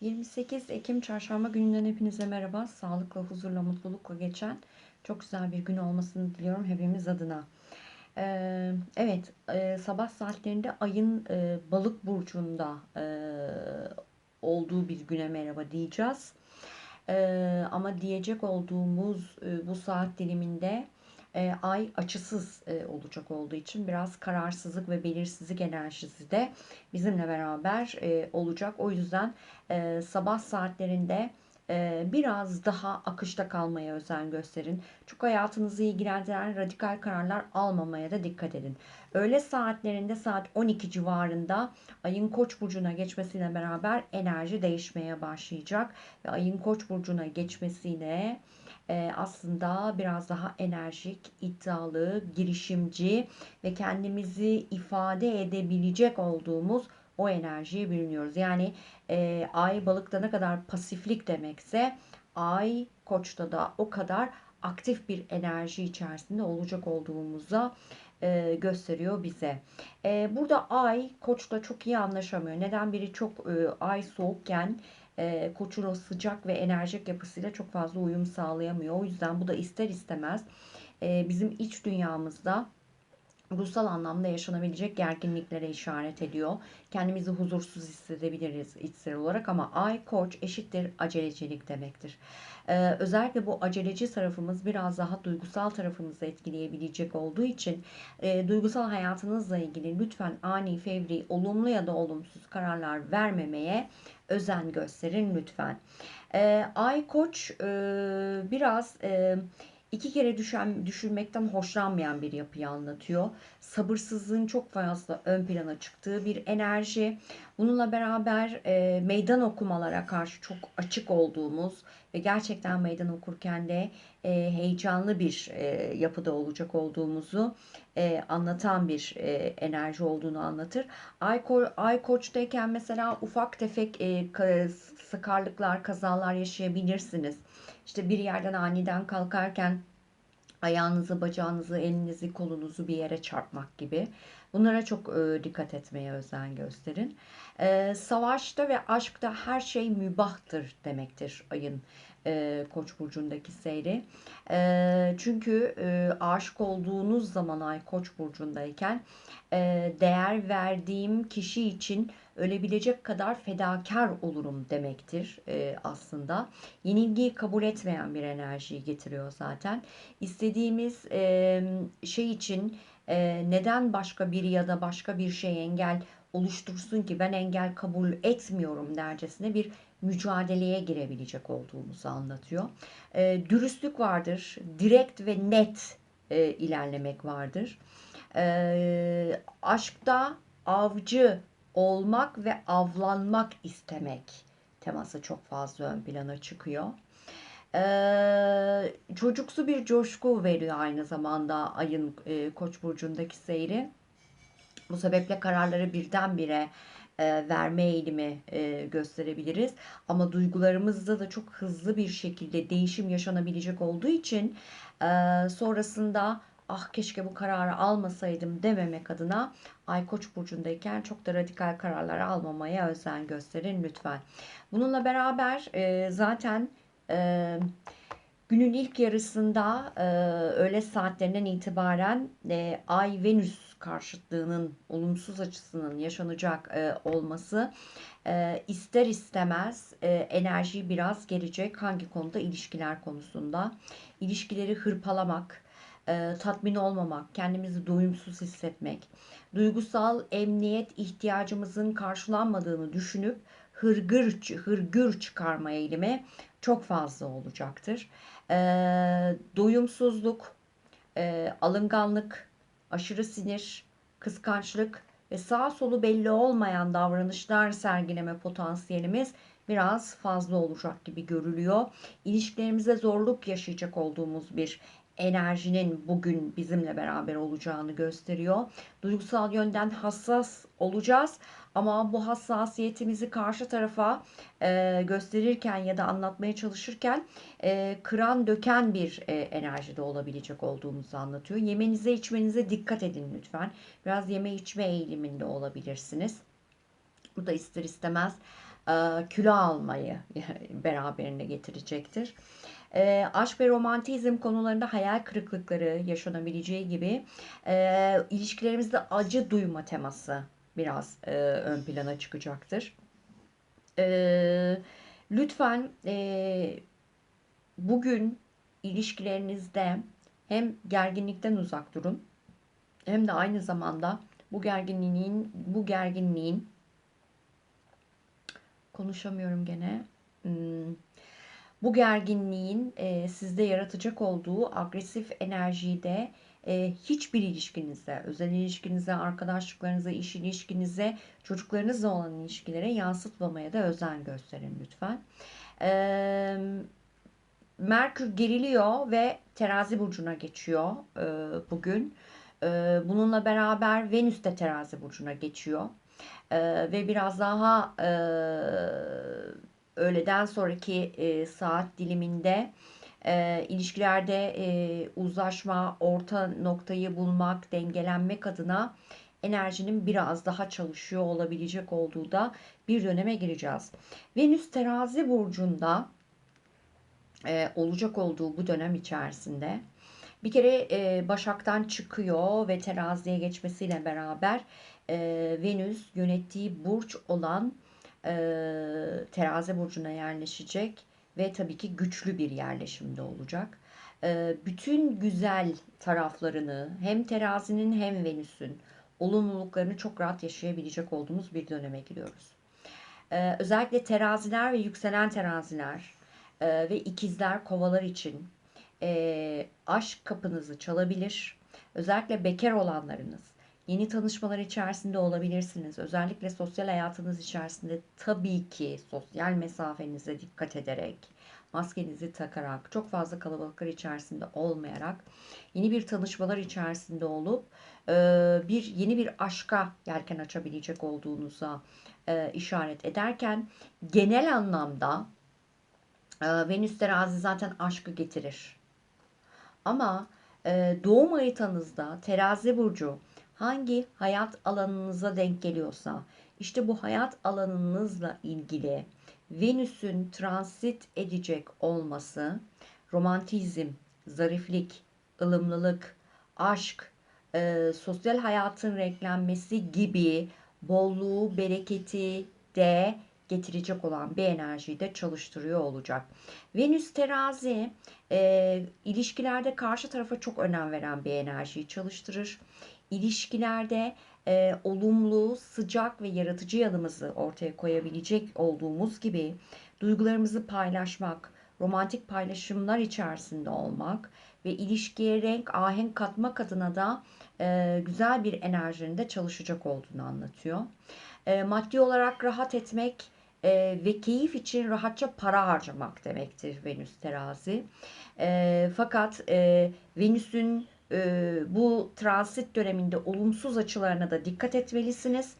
28 Ekim Çarşamba gününden hepinize merhaba. Sağlıkla, huzurla, mutlulukla geçen çok güzel bir gün olmasını diliyorum hepimiz adına. Ee, evet, e, sabah saatlerinde ayın e, balık burcunda e, olduğu bir güne merhaba diyeceğiz. Ee, ama diyecek olduğumuz bu saat diliminde e, ay açısız e, olacak olduğu için biraz kararsızlık ve belirsizlik enerjisi de bizimle beraber e, olacak. O yüzden e, sabah saatlerinde e, biraz daha akışta kalmaya özen gösterin. Çok hayatınızı ilgilendiren radikal kararlar almamaya da dikkat edin. Öğle saatlerinde saat 12 civarında ayın koç burcuna geçmesiyle beraber enerji değişmeye başlayacak. Ve ayın koç burcuna geçmesiyle e, aslında biraz daha enerjik, iddialı, girişimci ve kendimizi ifade edebilecek olduğumuz o enerjiye bürünüyoruz. Yani e, ay balıkta ne kadar pasiflik demekse ay koçta da o kadar aktif bir enerji içerisinde olacak olduğumuza e, gösteriyor bize. E, burada ay koçla çok iyi anlaşamıyor. Neden biri çok e, ay soğukken e, koçun o sıcak ve enerjik yapısıyla çok fazla uyum sağlayamıyor. O yüzden bu da ister istemez e, bizim iç dünyamızda ruhsal anlamda yaşanabilecek gerginliklere işaret ediyor. Kendimizi huzursuz hissedebiliriz içsel olarak ama ay koç eşittir acelecilik demektir. Ee, özellikle bu aceleci tarafımız biraz daha duygusal tarafımızı etkileyebilecek olduğu için e, duygusal hayatınızla ilgili lütfen ani, fevri, olumlu ya da olumsuz kararlar vermemeye özen gösterin lütfen. Ee, ay koç e, biraz... E, iki kere düşen, düşürmekten hoşlanmayan bir yapıyı anlatıyor. Sabırsızlığın çok fazla ön plana çıktığı bir enerji. Bununla beraber e, meydan okumalara karşı çok açık olduğumuz ve gerçekten meydan okurken de e, heyecanlı bir e, yapıda olacak olduğumuzu e, anlatan bir e, enerji olduğunu anlatır. Ay, ko Ay koçtayken mesela ufak tefek e, sıkarlıklar, kazalar yaşayabilirsiniz. İşte bir yerden aniden kalkarken ayağınızı, bacağınızı, elinizi, kolunuzu bir yere çarpmak gibi. Bunlara çok e, dikkat etmeye özen gösterin. E, savaşta ve aşkta her şey mübahtır demektir ayın e, Koç burcundaki seyri. E, çünkü e, aşık olduğunuz zaman ay Koç burcundayken e, değer verdiğim kişi için ölebilecek kadar fedakar olurum demektir e, aslında. Yenilgiyi kabul etmeyen bir enerjiyi getiriyor zaten. İstediğimiz e, şey için e, neden başka biri ya da başka bir şey engel oluştursun ki ben engel kabul etmiyorum dercesine bir mücadeleye girebilecek olduğumuzu anlatıyor. E, dürüstlük vardır, direkt ve net e, ilerlemek vardır. E, aşkta avcı olmak ve avlanmak istemek teması çok fazla ön plana çıkıyor. Ee, çocuksu bir coşku veriyor aynı zamanda ayın e, koç burcundaki seyri. Bu sebeple kararları birdenbire e, verme eğilimi e, gösterebiliriz. Ama duygularımızda da çok hızlı bir şekilde değişim yaşanabilecek olduğu için e, sonrasında ah keşke bu kararı almasaydım dememek adına Ay Koç burcundayken çok da radikal kararlar almamaya özen gösterin lütfen. Bununla beraber e, zaten e, günün ilk yarısında e, öğle saatlerinden itibaren e, Ay Venüs karşıtlığının olumsuz açısının yaşanacak e, olması e, ister istemez e, enerjiyi biraz gelecek. Hangi konuda? ilişkiler konusunda. İlişkileri hırpalamak, e, tatmin olmamak, kendimizi doyumsuz hissetmek, duygusal emniyet ihtiyacımızın karşılanmadığını düşünüp hırgır, hırgür çıkarma eğilimi çok fazla olacaktır. E, doyumsuzluk, e, alınganlık, aşırı sinir, kıskançlık ve sağ solu belli olmayan davranışlar sergileme potansiyelimiz biraz fazla olacak gibi görülüyor. İlişkilerimize zorluk yaşayacak olduğumuz bir enerjinin bugün bizimle beraber olacağını gösteriyor. Duygusal yönden hassas olacağız ama bu hassasiyetimizi karşı tarafa e, gösterirken ya da anlatmaya çalışırken e, kıran döken bir e, enerjide olabilecek olduğumuzu anlatıyor. Yemenize içmenize dikkat edin lütfen. Biraz yeme içme eğiliminde olabilirsiniz. Bu da ister istemez kilo almayı beraberinde getirecektir. E, aşk ve romantizm konularında hayal kırıklıkları yaşanabileceği gibi e, ilişkilerimizde acı duyma teması biraz e, ön plana çıkacaktır. E, lütfen e, bugün ilişkilerinizde hem gerginlikten uzak durun hem de aynı zamanda bu gerginliğin bu gerginliğin konuşamıyorum gene. Hmm, bu gerginliğin e, sizde yaratacak olduğu agresif enerjiyi de e, hiçbir ilişkinize, özel ilişkinize, arkadaşlıklarınıza, iş ilişkinize, çocuklarınızla olan ilişkilere yansıtmamaya da özen gösterin lütfen. E, Merkür geriliyor ve terazi burcuna geçiyor e, bugün. Bununla beraber Venüs de terazi burcuna geçiyor. E, ve biraz daha e, öğleden sonraki e, saat diliminde e, ilişkilerde e, uzlaşma, orta noktayı bulmak, dengelenmek adına enerjinin biraz daha çalışıyor olabilecek olduğu da bir döneme gireceğiz. Venüs terazi burcunda e, olacak olduğu bu dönem içerisinde bir kere e, Başak'tan çıkıyor ve teraziye geçmesiyle beraber e, Venüs yönettiği burç olan e, terazi burcuna yerleşecek ve tabii ki güçlü bir yerleşimde olacak. E, bütün güzel taraflarını hem terazinin hem Venüs'ün olumluluklarını çok rahat yaşayabilecek olduğumuz bir döneme giriyoruz. E, özellikle teraziler ve yükselen teraziler e, ve ikizler kovalar için e, aşk kapınızı çalabilir. Özellikle bekar olanlarınız yeni tanışmalar içerisinde olabilirsiniz. Özellikle sosyal hayatınız içerisinde tabii ki sosyal mesafenize dikkat ederek, maskenizi takarak, çok fazla kalabalıklar içerisinde olmayarak yeni bir tanışmalar içerisinde olup bir yeni bir aşka yelken açabilecek olduğunuza işaret ederken genel anlamda Venüs terazi zaten aşkı getirir. Ama doğum haritanızda terazi burcu hangi hayat alanınıza denk geliyorsa işte bu hayat alanınızla ilgili Venüs'ün transit edecek olması romantizm, zariflik, ılımlılık, aşk, e, sosyal hayatın renklenmesi gibi bolluğu, bereketi de getirecek olan bir enerjiyi de çalıştırıyor olacak. Venüs terazi e, ilişkilerde karşı tarafa çok önem veren bir enerjiyi çalıştırır ilişkilerde e, olumlu, sıcak ve yaratıcı yanımızı ortaya koyabilecek olduğumuz gibi duygularımızı paylaşmak, romantik paylaşımlar içerisinde olmak ve ilişkiye renk, ahenk katmak adına da e, güzel bir enerjinin de çalışacak olduğunu anlatıyor. E, maddi olarak rahat etmek e, ve keyif için rahatça para harcamak demektir Venüs terazi. E, fakat e, Venüs'ün e, bu transit döneminde olumsuz açılarına da dikkat etmelisiniz.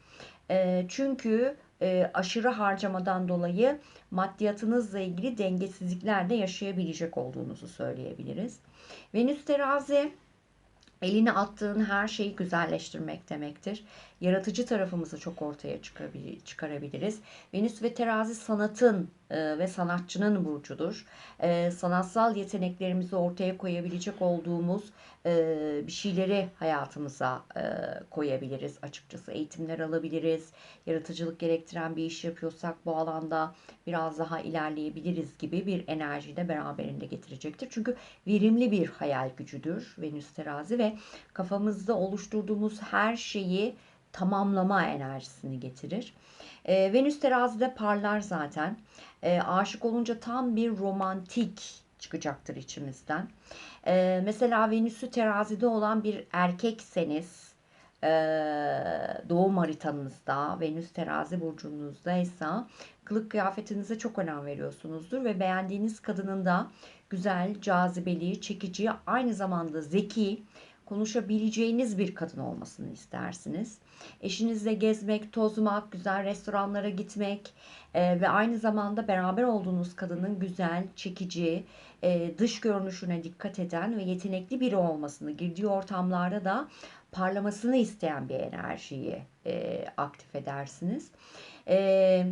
E, çünkü e, aşırı harcamadan dolayı maddiyatınızla ilgili dengesizlikler de yaşayabilecek olduğunuzu söyleyebiliriz. Venüs terazi eline attığın her şeyi güzelleştirmek demektir. Yaratıcı tarafımızı çok ortaya çıkarabiliriz. Venüs ve terazi sanatın e, ve sanatçının burcudur. E, sanatsal yeteneklerimizi ortaya koyabilecek olduğumuz e, bir şeyleri hayatımıza koyabiliriz açıkçası. Eğitimler alabiliriz. Yaratıcılık gerektiren bir iş yapıyorsak bu alanda biraz daha ilerleyebiliriz gibi bir enerji de beraberinde getirecektir. Çünkü verimli bir hayal gücüdür Venüs terazi ve kafamızda oluşturduğumuz her şeyi tamamlama enerjisini getirir. E, Venüs terazide parlar zaten. E, aşık olunca tam bir romantik çıkacaktır içimizden. E, mesela Venüs'ü terazide olan bir erkekseniz e, doğum haritanızda Venüs terazi burcunuzdaysa kılık kıyafetinize çok önem veriyorsunuzdur ve beğendiğiniz kadının da güzel, cazibeli, çekici, aynı zamanda zeki, konuşabileceğiniz bir kadın olmasını istersiniz. Eşinizle gezmek, tozmak, güzel restoranlara gitmek e, ve aynı zamanda beraber olduğunuz kadının güzel, çekici, e, dış görünüşüne dikkat eden ve yetenekli biri olmasını, girdiği ortamlarda da parlamasını isteyen bir enerjiyi e, aktif edersiniz. E,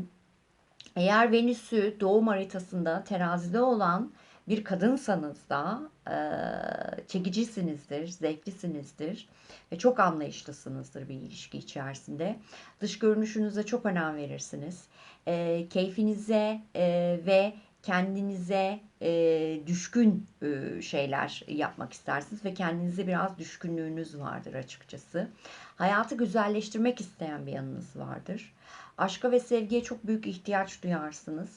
Eğer Venüs'ü doğum haritasında terazide olan bir kadınsanız da eee, çekicisinizdir, zevklisinizdir ve çok anlayışlısınızdır bir ilişki içerisinde. Dış görünüşünüze çok önem verirsiniz. Eee, keyfinize eee, ve kendinize eee, düşkün eee, şeyler yapmak istersiniz ve kendinize biraz düşkünlüğünüz vardır açıkçası. Hayatı güzelleştirmek isteyen bir yanınız vardır. Aşka ve sevgiye çok büyük ihtiyaç duyarsınız.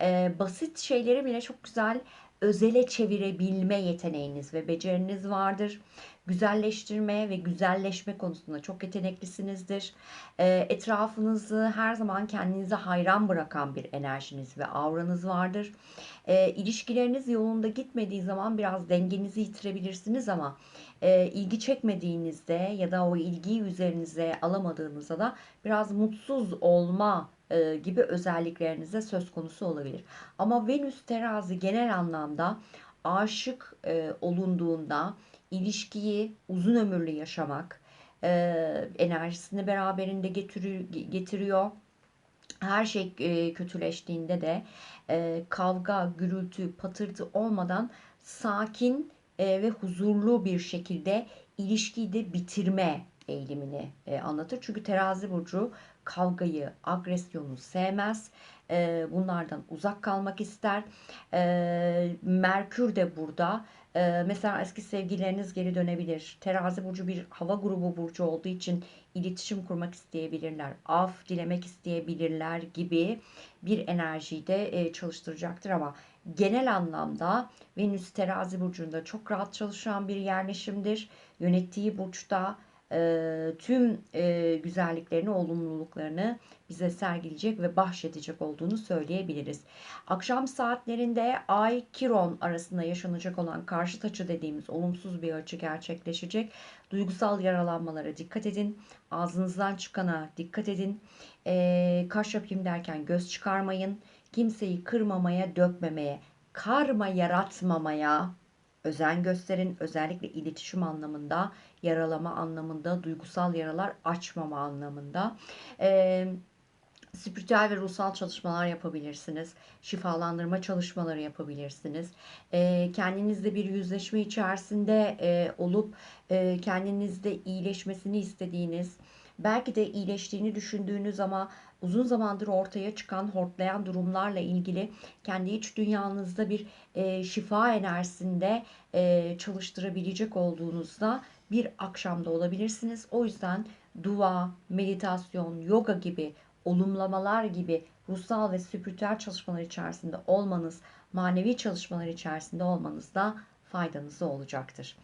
Eee, basit şeyleri bile çok güzel özele çevirebilme yeteneğiniz ve beceriniz vardır. Güzelleştirme ve güzelleşme konusunda çok yeteneklisinizdir. Eee, etrafınızı her zaman kendinize hayran bırakan bir enerjiniz ve auranız vardır. Eee, ilişkileriniz yolunda gitmediği zaman biraz dengenizi yitirebilirsiniz ama eee, ilgi çekmediğinizde ya da o ilgiyi üzerinize alamadığınızda da biraz mutsuz olma e, gibi özelliklerinize söz konusu olabilir. Ama Venüs terazi genel anlamda aşık e, olunduğunda ilişkiyi uzun ömürlü yaşamak e, enerjisini beraberinde getiriyor, getiriyor. Her şey e, kötüleştiğinde de e, kavga, gürültü, patırtı olmadan sakin e, ve huzurlu bir şekilde ilişkiyi de bitirme eğilimini e, anlatır. Çünkü terazi burcu kavgayı, agresyonu sevmez. E, bunlardan uzak kalmak ister. E, Merkür de burada. E, mesela eski sevgilileriniz geri dönebilir. Terazi burcu bir hava grubu burcu olduğu için iletişim kurmak isteyebilirler. Af dilemek isteyebilirler gibi bir enerjiyi de e, çalıştıracaktır ama genel anlamda Venüs terazi burcunda çok rahat çalışan bir yerleşimdir. Yönettiği burçta e, tüm e, güzelliklerini, olumluluklarını bize sergileyecek ve bahşedecek olduğunu söyleyebiliriz. Akşam saatlerinde Ay Kiron arasında yaşanacak olan karşıt açı dediğimiz olumsuz bir açı gerçekleşecek. Duygusal yaralanmalara dikkat edin. Ağzınızdan çıkana dikkat edin. E, kaş yapayım derken göz çıkarmayın. Kimseyi kırmamaya, dökmemeye, karma yaratmamaya özen gösterin. Özellikle iletişim anlamında, yaralama anlamında, duygusal yaralar açmama anlamında. Eee spiritüel ve ruhsal çalışmalar yapabilirsiniz. Şifalandırma çalışmaları yapabilirsiniz. E, kendinizle bir yüzleşme içerisinde e, olup e, kendinizde iyileşmesini istediğiniz, belki de iyileştiğini düşündüğünüz ama uzun zamandır ortaya çıkan hortlayan durumlarla ilgili kendi iç dünyanızda bir e, şifa enerjisinde e, çalıştırabilecek olduğunuzda bir akşamda olabilirsiniz. O yüzden dua, meditasyon, yoga gibi olumlamalar gibi ruhsal ve spiritüel çalışmalar içerisinde olmanız, manevi çalışmalar içerisinde olmanız da faydanızı olacaktır.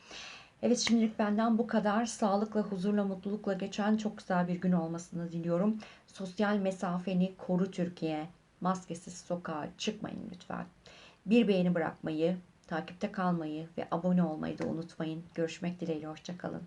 Evet şimdilik benden bu kadar. Sağlıkla, huzurla, mutlulukla geçen çok güzel bir gün olmasını diliyorum. Sosyal mesafeni koru Türkiye. Maskesiz sokağa çıkmayın lütfen. Bir beğeni bırakmayı, takipte kalmayı ve abone olmayı da unutmayın. Görüşmek dileğiyle. Hoşçakalın.